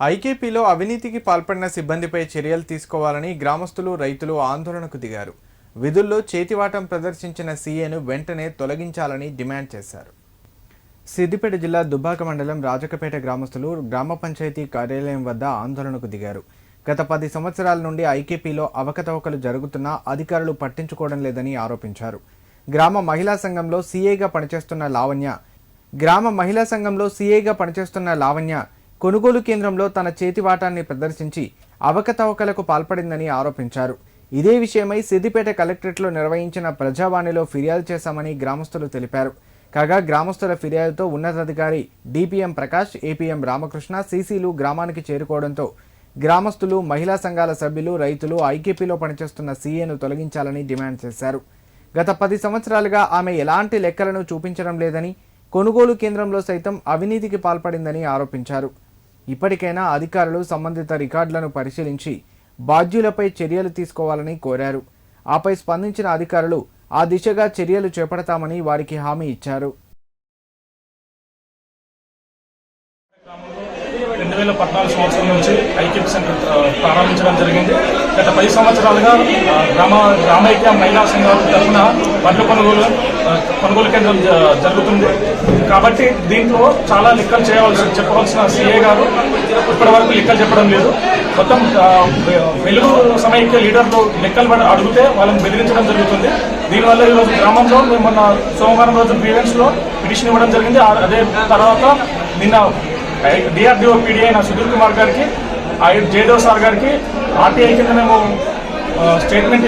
ఐకేపీలో అవినీతికి పాల్పడిన సిబ్బందిపై చర్యలు తీసుకోవాలని గ్రామస్తులు రైతులు ఆందోళనకు దిగారు. విధుల్లో చేతివాటం ప్రదర్శించిన సీఏను వెంటనే తొలగించాలని డిమాండ్ చేశారు. సిద్దిపేట జిల్లా దుబ్బాక మండలం రాజకపేట గ్రామస్తులు గ్రామ పంచాయతీ కార్యాలయం వద్ద ఆందోళనకు దిగారు. గత పది సంవత్సరాల నుండి ఐకేపీలో అవకతవకలు జరుగుతున్నా అధికారులు పట్టించుకోవడం లేదని ఆరోపించారు. గ్రామ మహిళా సంఘంలో సీఏగా పనిచేస్తున్న లావణ్య గ్రామ మహిళా సంఘంలో సీఏగా పనిచేస్తున్న లావణ్య కొనుగోలు కేంద్రంలో తన చేతివాటాన్ని ప్రదర్శించి అవకతవకలకు పాల్పడిందని ఆరోపించారు. ఇదే విషయమై సిద్దిపేట కలెక్టరేట్లో నిర్వహించిన ప్రజావాణిలో ఫిర్యాదు చేశామని గ్రామస్తులు తెలిపారు. కాగా గ్రామస్తుల ఫిర్యాదుతో ఉన్నతాధికారి డిపిఎం ప్రకాష్ ఏపీఎం రామకృష్ణ సీసీలు గ్రామానికి చేరుకోవడంతో గ్రామస్తులు మహిళా సంఘాల సభ్యులు రైతులు ఐకేపీలో పనిచేస్తున్న సీఏను తొలగించాలని డిమాండ్ చేశారు. గత పది సంవత్సరాలుగా ఆమె ఎలాంటి లెక్కలను చూపించడం లేదని కొనుగోలు కేంద్రంలో సైతం అవినీతికి పాల్పడిందని ఆరోపించారు. ఇప్పటికైనా అధికారులు సంబంధిత రికార్డులను పరిశీలించి బాధ్యులపై చర్యలు తీసుకోవాలని కోరారు. ఆపై స్పందించిన అధికారులు ఆ దిశగా చర్యలు చేపడతామని వారికి హామీ ఇచ్చారు. రెండు వేల పద్నాలుగు సంవత్సరం నుంచి ఐక్యప్ సెంటర్ ప్రారంభించడం జరిగింది. గత పది సంవత్సరాలుగా గ్రామ గ్రామైక్య మహిళా సంఘాల తరఫున వడ్ల కొనుగోలు కొనుగోలు కేంద్రం జరుగుతుంది. కాబట్టి దీంట్లో చాలా లెక్కలు చేయవలసి చెప్పవలసిన సీఏ గారు ఇప్పటి వరకు లెక్కలు చెప్పడం లేదు. మొత్తం వెలుగు సమైక్య లీడర్లు లెక్కలు అడిగితే వాళ్ళని బెదిరించడం జరుగుతుంది. దీనివల్ల ఈరోజు గ్రామంలో మేము మొన్న సోమవారం రోజు గ్రీవెన్స్లో పిటిషన్ ఇవ్వడం జరిగింది. అదే తర్వాత నిన్న డిఆర్డిఓ పీడీ అయిన సుధీర్ కుమార్ గారికి జయదేవ్ సార్ గారికి ఆర్టీఐ కింద మేము స్టేట్మెంట్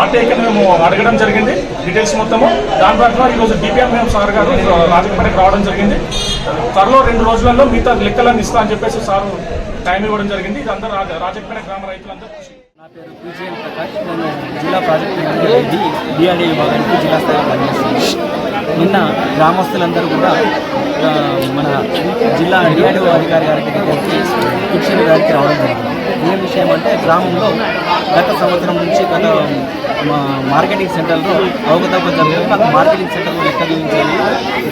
ఆర్టీఐ మేము అడగడం జరిగింది. డీటెయిల్స్ మొత్తము. దాని ప్రకారం ఈరోజు డిపిఎం మేము సార్ గారు రాజకీయపడికి రావడం జరిగింది. త్వరలో రెండు రోజులలో మిగతా లెక్కలన్నీ ఇస్తా అని చెప్పేసి సార్ టైం ఇవ్వడం జరిగింది. ఇదంతా అందరూ రాజకీయ గ్రామ రైతులందరూ నా పేరు పీజీఎన్ ప్రకాష్. నేను జిల్లా ప్రాజెక్ట్ మేనేజర్ డిఆర్డీ విభాగానికి జిల్లా స్థాయిలో పనిచేస్తున్నాను. నిన్న గ్రామస్తులందరూ కూడా మన జిల్లా డిఆర్డీఓ అధికారి గారి దగ్గరికి గారికి రావడం జరిగింది. ఏం విషయం అంటే గ్రామంలో గత సంవత్సరం నుంచి గత మా మార్కెటింగ్ సెంటర్లో అవకతవక జరుగుతుంది నాకు మార్కెటింగ్ సెంటర్లో లెక్క చూపించాలి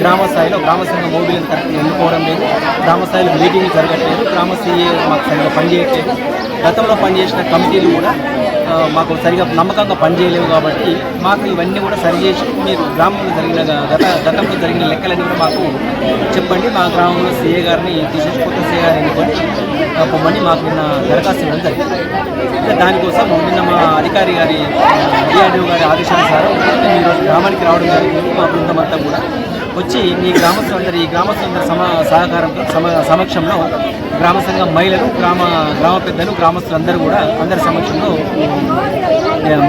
గ్రామ స్థాయిలో గ్రామ సంఘ మోబిలియన్ కరెక్ట్గా ఎన్నుకోవడం లేదు. గ్రామ స్థాయిలో మీటింగ్లు జరగట్లేదు. గ్రామ సీఏ మాకు సరిగ్గా పనిచేయట్లేదు. గతంలో పనిచేసిన కమిటీలు కూడా మాకు సరిగా నమ్మకంగా పనిచేయలేవు కాబట్టి మాకు ఇవన్నీ కూడా సరిచేసి మీరు గ్రామంలో జరిగిన గత గతంలో జరిగిన లెక్కలన్నీ కూడా మాకు చెప్పండి. మా గ్రామంలో సీఏ గారిని తీసేసి కొత్త సీఏ గారిని ఎన్నుకొని పొమ్మని మాకు నిన్న దరఖాస్తు ఇవ్వడం జరిగింది. దానికోసం నిన్న మా అధికారి గారి డిఆర్డీఓ గారి ఆదేశానుసారం ఈరోజు గ్రామానికి రావడం జరిగింది. మా బృందం అంతా కూడా వచ్చి ఈ గ్రామస్తులందరి ఈ గ్రామస్తులందరి సమా సహకారంతో సమ సమక్షంలో గ్రామ సంఘం మహిళలు గ్రామ గ్రామ పెద్దలు గ్రామస్తులందరూ కూడా అందరి సమక్షంలో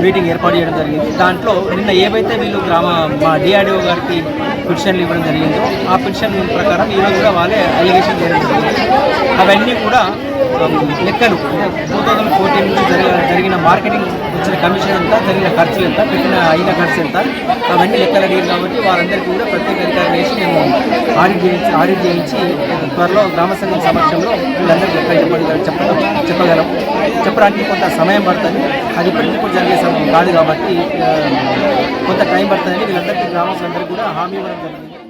మీటింగ్ ఏర్పాటు చేయడం జరిగింది. దాంట్లో నిన్న ఏవైతే వీళ్ళు గ్రామ మా డిఆర్డిఓ గారికి పిటిషన్లు ఇవ్వడం జరిగిందో ఆ పిటిషన్ ప్రకారం ఈరోజు కూడా వాళ్ళే అలిగేషన్ చేయడం జరిగింది. అవన్నీ కూడా లెక్కలు. టూ థౌజండ్ ఫోర్టీన్ నుంచి జరిగిన జరిగిన మార్కెటింగ్ వచ్చిన కమిషన్ ఎంత జరిగిన ఖర్చులు ఎంత పెట్టిన అయిన ఖర్చు ఎంత అవన్నీ లెక్కలు అడిగారు కాబట్టి వారందరికీ కూడా ప్రత్యేక అధికారులు వేసి మేము ఆడిట్ చేయించి ఆడిట్ చేయించి త్వరలో గ్రామ సంఘం సమక్షంలో వీళ్ళందరికీ లెక్కలు చెప్పగలం చెప్పడం చెప్పగలం. చెప్పడానికి కొంత సమయం పడుతుంది. అది ఇప్పటికిప్పుడు జరిగే సమయం కాదు కాబట్టి కొంత టైం పడుతుందని వీళ్ళందరికీ గ్రామస్తులందరికీ కూడా హామీ ఇవ్వడం జరిగింది